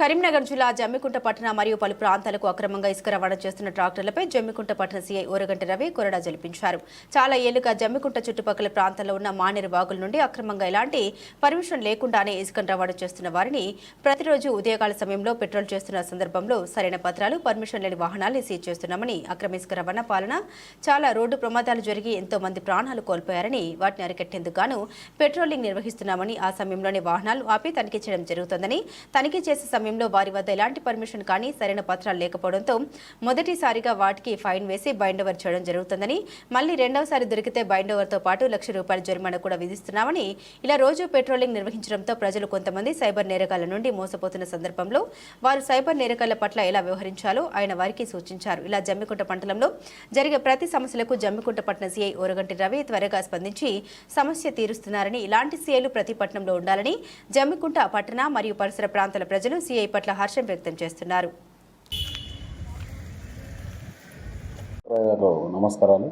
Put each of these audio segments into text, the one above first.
కరీంనగర్ జిల్లా జమ్మికుంట పట్టణ మరియు పలు ప్రాంతాలకు అక్రమంగా ఇసుక రవాణా చేస్తున్న ట్రాక్టర్లపై జమ్మికుంట పట్టణ సీఐ ఊరగంట రవి కొరడా జలిపించారు చాలా ఏళ్ళుగా జమ్మికుంట చుట్టుపక్కల ప్రాంతాల్లో ఉన్న మానేరు వాగుల నుండి అక్రమంగా ఎలాంటి పర్మిషన్ లేకుండానే ఇసుకను రవాణా చేస్తున్న వారిని ప్రతిరోజు ఉదయకాల సమయంలో పెట్రోల్ చేస్తున్న సందర్భంలో సరైన పత్రాలు పర్మిషన్ లేని వాహనాల్ని సీజ్ చేస్తున్నామని అక్రమ ఇసుక రవాణా పాలన చాలా రోడ్డు ప్రమాదాలు జరిగి ఎంతో మంది ప్రాణాలు కోల్పోయారని వాటిని అరికట్టేందుకు గాను పెట్రోలింగ్ నిర్వహిస్తున్నామని ఆ సమయంలోనే వాహనాలు ఆపి తనిఖీ చేయడం జరుగుతుందని తనిఖీ చేసే సమయంలో వారి వద్ద ఎలాంటి పర్మిషన్ కానీ సరైన పత్రాలు లేకపోవడంతో మొదటిసారిగా వాటికి ఫైన్ వేసి బైండ్ ఓవర్ చేయడం జరుగుతుందని మళ్ళీ రెండవసారి దొరికితే బైండ్ ఓవర్తో పాటు లక్ష రూపాయల జరిమానా కూడా విధిస్తున్నామని ఇలా రోజు పెట్రోలింగ్ నిర్వహించడంతో ప్రజలు కొంతమంది సైబర్ నేరగాల నుండి మోసపోతున్న సందర్భంలో వారు సైబర్ నేరకాల పట్ల ఎలా వ్యవహరించాలో ఆయన వారికి సూచించారు. ఇలా జమ్మికుంట పంటలంలో జరిగే ప్రతి సమస్యలకు జమ్మికుంట పట్టణ సీఐ ఓరగంటి రవి త్వరగా స్పందించి సమస్య తీరుస్తున్నారని ఇలాంటి సీఐలు ప్రతి పట్టణంలో ఉండాలని జమ్మికుంట పట్టణ మరియు పరిసర ప్రాంతాల ప్రజలు సీఐ పట్ల హర్షం వ్యక్తం చేస్తున్నారు. నమస్కారాలు.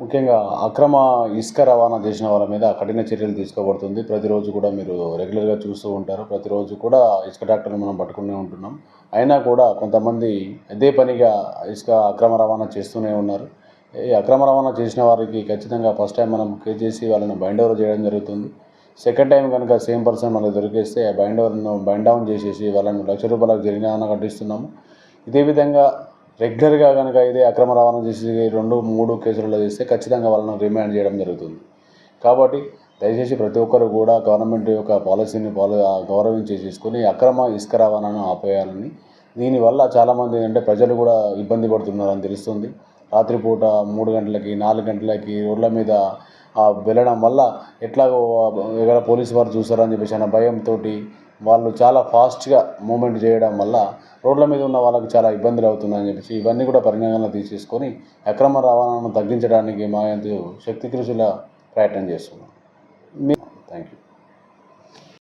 ముఖ్యంగా అక్రమ ఇసుక రవాణా చేసిన వాళ్ళ మీద కఠిన చర్యలు తీసుకోబడుతుంది. ప్రతిరోజు కూడా మీరు రెగ్యులర్గా చూస్తూ ఉంటారు. ప్రతిరోజు కూడా ఇసుక ట్రాక్టర్ని మనం పట్టుకునే ఉంటున్నాం. అయినా కూడా కొంతమంది అదే పనిగా ఇసుక అక్రమ రవాణా చేస్తూనే ఉన్నారు. ఈ అక్రమ రవాణా చేసిన వారికి ఖచ్చితంగా ఫస్ట్ టైం మనం కేజేసి చేసి వాళ్ళని బైండ్ ఓవర్ చేయడం జరుగుతుంది. సెకండ్ టైం కనుక సేమ్ పర్సన్ మనకు దొరికేస్తే ఆ బైండ్ బైండ్ డౌన్ చేసేసి వాళ్ళని లక్ష రూపాయలకు జరిమానా కట్టిస్తున్నాము. ఇదే విధంగా రెగ్యులర్గా కనుక ఇదే అక్రమ రవాణా చేసి రెండు మూడు కేసులలో చేస్తే ఖచ్చితంగా వాళ్ళని రిమాండ్ చేయడం జరుగుతుంది. కాబట్టి దయచేసి ప్రతి ఒక్కరు కూడా గవర్నమెంట్ యొక్క పాలసీని ఫాలో గౌరవించి చేసుకుని అక్రమ ఇసుక రవాణాను ఆపేయాలని. దీనివల్ల చాలామంది ఏంటంటే ప్రజలు కూడా ఇబ్బంది పడుతున్నారని తెలుస్తుంది. రాత్రిపూట మూడు గంటలకి నాలుగు గంటలకి రోడ్ల మీద వెళ్ళడం వల్ల ఎట్లాగో ఎక్కడ పోలీసు వారు చూసారని చెప్పేసి అన్న భయంతో వాళ్ళు చాలా ఫాస్ట్గా మూమెంట్ చేయడం వల్ల రోడ్ల మీద ఉన్న వాళ్ళకి చాలా ఇబ్బందులు అవుతున్నాయని చెప్పేసి ఇవన్నీ కూడా పరిగణనలో తీసేసుకొని అక్రమ రవాణాను తగ్గించడానికి మా యందు శక్తి కృషిలా ప్రయత్నం చేస్తున్నాం. Thank you